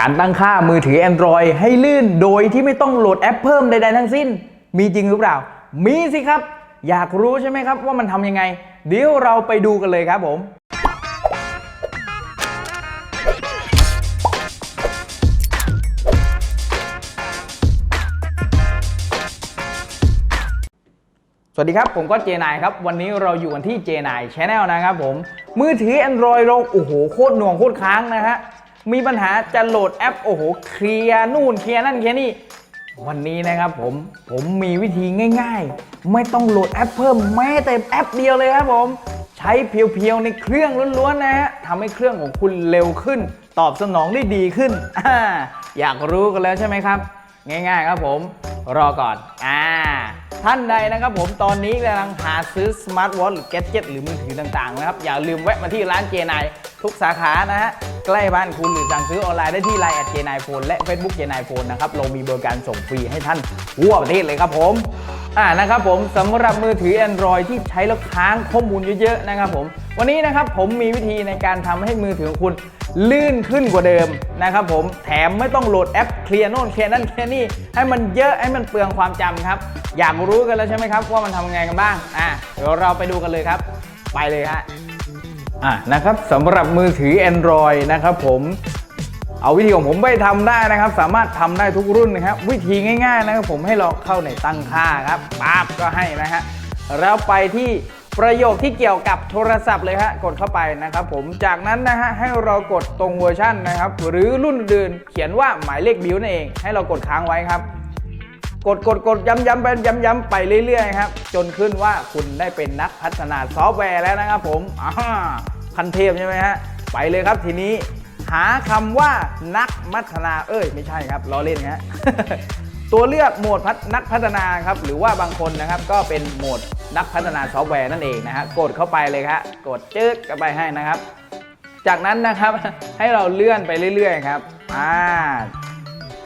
การตั้งค่ามือถือ Android ให้ลื่นโดยที่ไม่ต้องโหลดแอปเพิ่มใดๆทั้งสิ้น มีจริงหรือเปล่า มีสิครับ อยากรู้ใช่ไหมครับว่ามันทำยังไง เดี๋ยวเราไปดูกันเลยครับผมสวัสดีครับ ผมก็เจนายครับ วันนี้เราอยู่กันที่เจนายช n แนลนะครับผม มือถือ Android เราโอ้โห โคตรหน่วงโคตรค้างนะฮะ มีปัญหาจะโหลดแอปโอ้โหเคลียร์นู่นเคลียร์นั่นเคลียร์นี่ วันนี้นะครับผมผมมีวิธีง่าย ๆ ไม่ต้องโหลดแอปเพิ่มแม้แต่แอปเดียวเลยครับผมใช้เพียวๆในเครื่องล้วนๆนะฮะทำให้เครื่องของคุณเร็วขึ้น ตอบสนองได้ดีขึ้นออยากรู้กันแล้วใช่ไหมครับ ง่าย ๆ ครับผมรอก่อนอ่าท่านใดนะครับผมตอนนี้กำลังหาซื้อสมาร์ทวอทหรือแกดเจ็ตหรือมือถือต่างๆนะครับ อย่าลืมแวะมาที่ร้านเจนายทุกสาขานะฮะใกล้บ้านคุณหรือสั่งซื้อออนไลน์ได้ที่ไลน์แอดเจนายโฟนและ Facebook เจนายโฟนนะครับเรามีบริการส่งฟรีให้ท่านทั่วประเทศเลยครับผม อ่านะครับผมสำหรับมือถือ Android ที่ใช้แล้วค้างข้อมูลเยอะๆนะครับผม วันนี้นะครับผมมีวิธีในการทำให้มือถือของคุณลื่นขึ้นกว่าเดิมนะครับผมแถมไม่ต้องโหลดแอปเคลียร์โน่นเคลียร์นั่นเคลียร์นี่ให้มันเยอะให้มันเปลืองความจำครับ อยากรู้กันแล้วใช่ไหมครับ ว่ามันทำยังไงกันบ้างอะเดี๋ยวเราไปดูกันเลยครับ ไปเลยฮะอะนะครับสำหรับมือถือ Android นะครับผม เอาวิธีของผมไปทำได้นะครับ สามารถทำได้ทุกรุ่นนะครับ วิธีง่าย ๆ นะครับผมให้เราเข้าในตั้งค่าครับปั๊บก็ให้นะฮะแล้วไปที่ประโยคที่เกี่ยวกับโทรศัพท์เลยฮะกดเข้าไปนะครับ ผมจากนั้นนะฮะให้เรากดตรงเวอร์ชันนะครับ หรือรุ่นอื่นเขียนว่าหมายเลขบิวนั่นเอง ให้เรากดค้างไว้ครับ กดกดกดย้ำย้ำไปย้ำย้ำไปเรื่อยๆครับจนขึ้นว่าคุณได้เป็นนักพัฒนาซอฟต์แวร์แล้วนะครับผมอ่าพันเทพใช่ไหมฮะไปเลยครับทีนี้ หาคำว่านักพัฒนาเอ้ย ไม่ใช่ครับล้อเล่นฮะตัวเลือกโหมดพัฒนักพัฒนาครับหรือว่าบางคนนะครับก็เป็นโหมดนักพัฒนาซอฟต์แวร์นั่นเองนะฮะกดเข้าไปเลยครับกดจึ๊กเข้าไปให้นะครับ จากนั้นนะครับให้เราเลื่อนไปเรื่อยๆครับอ่า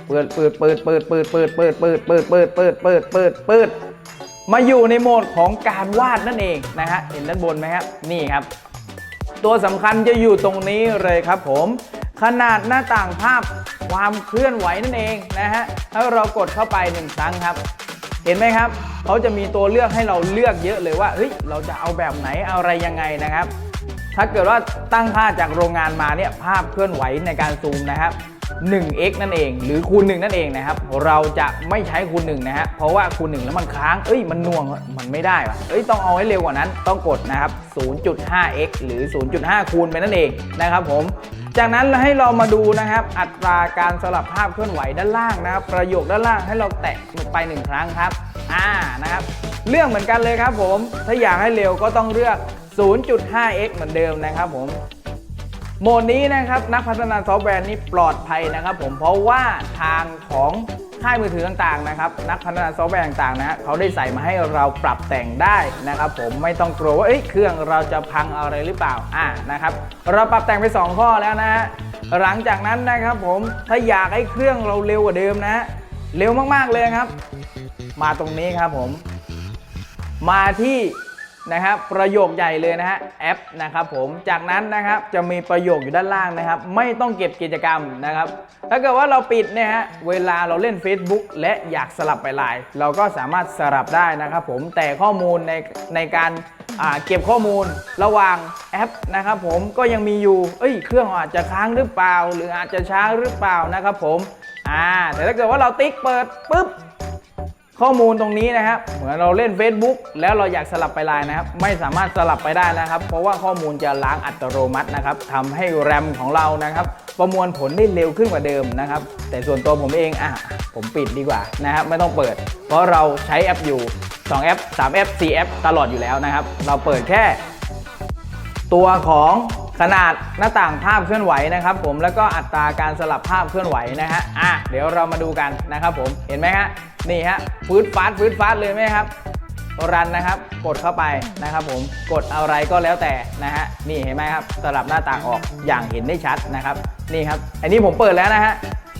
เปิดเปิดเปิดเปิดเปิดเปิดเปิดเปิดเปิดเปิดเปิดเปิดเปิดเปิดมาอยู่ในโหมดของการวาดนั่นเองนะฮะเห็นด้านบนไหมครับนี่ครับ ตัวสำคัญจะอยู่ตรงนี้เลยครับผม ขนาดหน้าต่างภาพความเคลื่อนไหวนั่นเองนะฮะถ้าเรากดเข้าไปหนึ่งครั้งครับ เห็นไหมครับเขาจะมีตัวเลือกให้เราเลือกเยอะเลยว่าเฮ้ยเราจะเอาแบบไหนเอาอะไรยังไงนะครับ ถ้าเกิดว่าตั้งค่าจากโรงงานมาเนี่ยภาพเคลื่อนไหวในการซูมนะครับ 1x นั่นเอง หรือคูณ 1 นั่นเองนะครับ เราจะไม่ใช้คูณ1นะฮะ เพราะว่าคูณ 1 แล้วมันค้าง เอ้ย มันน่วง มันไม่ได้วะเอ้ย ต้องเอาให้เร็วกว่านั้น ต้องกดนะครับ 0.5x หรือ 0.5 คูณไปนั่นเองนะครับผม จากนั้นให้เรามาดูนะครับ อัตราการสลับภาพเคลื่อนไหวด้านล่างนะครับ ประโยคด้านล่างให้เราแตะไปหนึ่งครั้งครับ อ่า นะครับ เรื่องเหมือนกันเลยครับผม ถ้าอยากให้เร็วก็ต้องเลือก 0.5x เหมือนเดิมนะครับผม โหมดนี้นะครับนักพัฒนาซอฟต์แวร์นี่ปลอดภัยนะครับ ผมเพราะว่าทางของค่ายมือถือต่างๆนะครับนักพัฒนาซอฟต์แวร์ต่างๆนะเขาได้ใส่มาให้เราปรับแต่งได้นะครับ ผมไม่ต้องกลัวว่าเอ้ยเครื่องเราจะพังอะไรหรือเปล่าอ่านะครับ เราปรับแต่งไป 2 ข้อแล้วนะฮะหลังจากนั้นนะครับผมถ้าอยากให้เครื่องเราเร็วกว่าเดิมนะ เร็วมากๆเลยครับ มาตรงนี้ครับผม มาที่ นะครับประโยคใหญ่เลยนะฮะแอปนะครับผมจากนั้นนะครับจะมีประโยคอยู่ด้านล่างนะครับ ไม่ต้องเก็บกิจกรรมนะครับถ้าเกิดว่าเราปิดเนี่ยฮะเวลาเราเล่น Facebook และอยากสลับไปไลน์เราก็สามารถสลับได้นะครับผมแต่ข้อมูลในในการเก็บข้อมูลระหว่างแอปนะครับผมก็ยังมีอยู่เอ้ยเครื่องอาจจะค้างหรือเปล่า หรืออาจจะช้าหรือเปล่านะครับผมอ่าแต่ถ้าเกิดว่าเราติ๊กเปิดปุ๊บ ข้อมูลตรงนี้นะครับ เหมือนเราเล่น Facebook แล้วเราอยากสลับไปไลน์นะครับ ไม่สามารถสลับไปได้นะครับ เพราะว่าข้อมูลจะล้างอัตโนมัตินะครับทำให้แรมของเรานะครับ ประมวลผลได้เร็วขึ้นกว่าเดิมนะครับ แต่ส่วนตัวผมเองอะผมปิดดีกว่านะครับ ไม่ต้องเปิด เพราะเราใช้แอปอยู่ 2 แอป 3 แอป 4 แอป ตลอดอยู่แล้วนะครับ เราเปิดแค่ ตัวของ ขนาดหน้าต่างภาพเคลื่อนไหวนะครับผมแล้วก็อัตราการสลับภาพเคลื่อนไหวนะฮะอะเดี๋ยวเรามาดูกันนะครับผมเห็นไหมฮะนี่ฮะฟืดฟาดฟืดฟาดเลยไหมครับรันนะครับ กดเข้าไปนะครับผมกดอะไรก็แล้วแต่นะฮะนี่เห็นไหมครับสลับหน้าต่างออกอย่างเห็นได้ชัดนะครับนี่ครับอันนี้ผมเปิดแล้วนะฮะ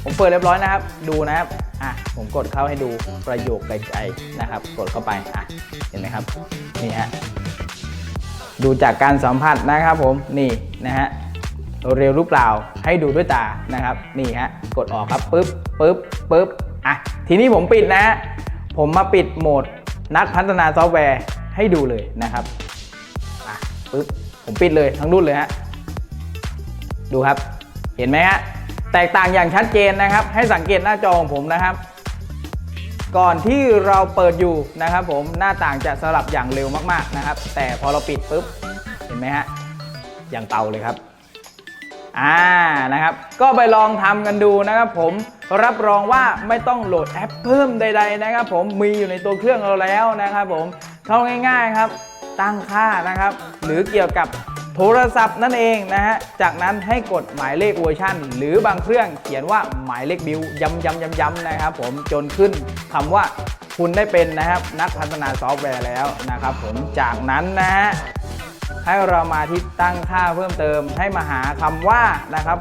ผมเปิดเรียบร้อยนะครับ ดูนะครับอะผมกดเข้าให้ดูประโยคไกลๆนะครับ กดเข้าไปอะเห็นไหมครับนี่ฮะ ดูจากการสัมผัสนะครับผมนี่นะฮะเร็วหรือเปล่าให้ดูด้วยตานะครับนี่ฮะกดออกครับปึ๊บปึ๊บปึ๊บอะทีนี้ผมปิดนะฮะผมมาปิดโหมดนักพัฒนาซอฟต์แวร์ให้ดูเลยนะครับอะปึ๊บผมปิดเลยทั้งรุ่นเลยฮะดูครับเห็นไหมฮะแตกต่างอย่างชัดเจนนะครับ ให้สังเกตหน้าจอของผมนะครับ ก่อนที่เราเปิดอยู่นะครับผมหน้าต่างจะสลับอย่างเร็วมากๆนะครับ แต่พอเราปิดปุ๊บเห็นไหมฮะอย่างเตาเลยครับอ่านะครับ ก็ไปลองทำกันดูนะครับผมรับรองว่าไม่ต้องโหลดแอปเพิ่มใด ๆ นะครับ ผมมีอยู่ในตัวเครื่องเราแล้วนะครับ ผมเข้าง่าย ๆครับ ตั้งค่านะครับ หรือเกี่ยวกับ โทรศัพท์นั่นเองนะฮะ จากนั้นให้กดหมายเลขเวอร์ชันหรือบางเครื่องเขียนว่าหมายเลขบิวย้ำย้ำย้ำย้ำนะครับผมจนขึ้นคำว่าคุณได้เป็นนะครับนักพัฒนาซอฟต์แวร์แล้วนะครับผมจากนั้นนะฮะให้เรามาที่ตั้งค่าเพิ่มเติมให้มาหาคำว่านะครับ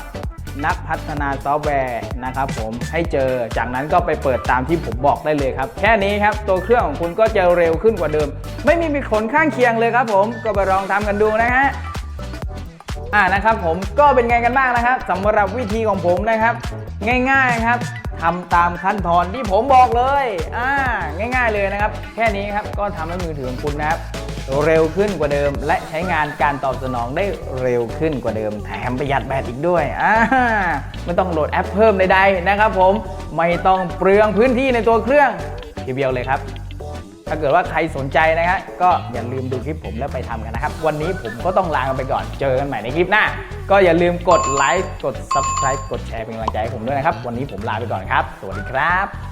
นักพัฒนาซอฟต์แวร์นะครับผมให้เจอจากนั้นก็ไปเปิดตามที่ผมบอกได้เลยครับ แค่นี้ครับตัวเครื่องของคุณก็จะเร็วขึ้นกว่าเดิม ไม่มีผลข้างเคียงเลยครับผมก็ไปลองทำกันดูนะฮะ อ่านะครับผมก็เป็นไงกันบ้างนะครับสำหรับวิธีของผมนะครับ ง่ายๆครับทำตามขั้นตอนที่ผมบอกเลยอ่าง่าย ๆเลยนะครับ แค่นี้ครับก็ทำให้มือถือของคุณนะครับเร็วขึ้นกว่าเดิม และใช้งานการตอบสนองได้เร็วขึ้นกว่าเดิม แถมประหยัดแบตอีกด้วยอ่าไม่ต้องโหลดแอปเพิ่มใดๆนะครับ ผมไม่ต้องเปลืองพื้นที่ในตัวเครื่องทีเดียวเลยครับ ถ้าเกิดว่าใครสนใจนะครับก็อย่าลืมดูคลิปผมแล้วไปทำกันนะครับ วันนี้ผมก็ต้องลากันไปก่อนเจอกันใหม่ในคลิปหน้า ก็อย่าลืมกดไลค์กด Subscribe กดแชร์เป็นกำลังใจให้ผมด้วยนะครับ วันนี้ผมลาไปก่อนครับ สวัสดีครับ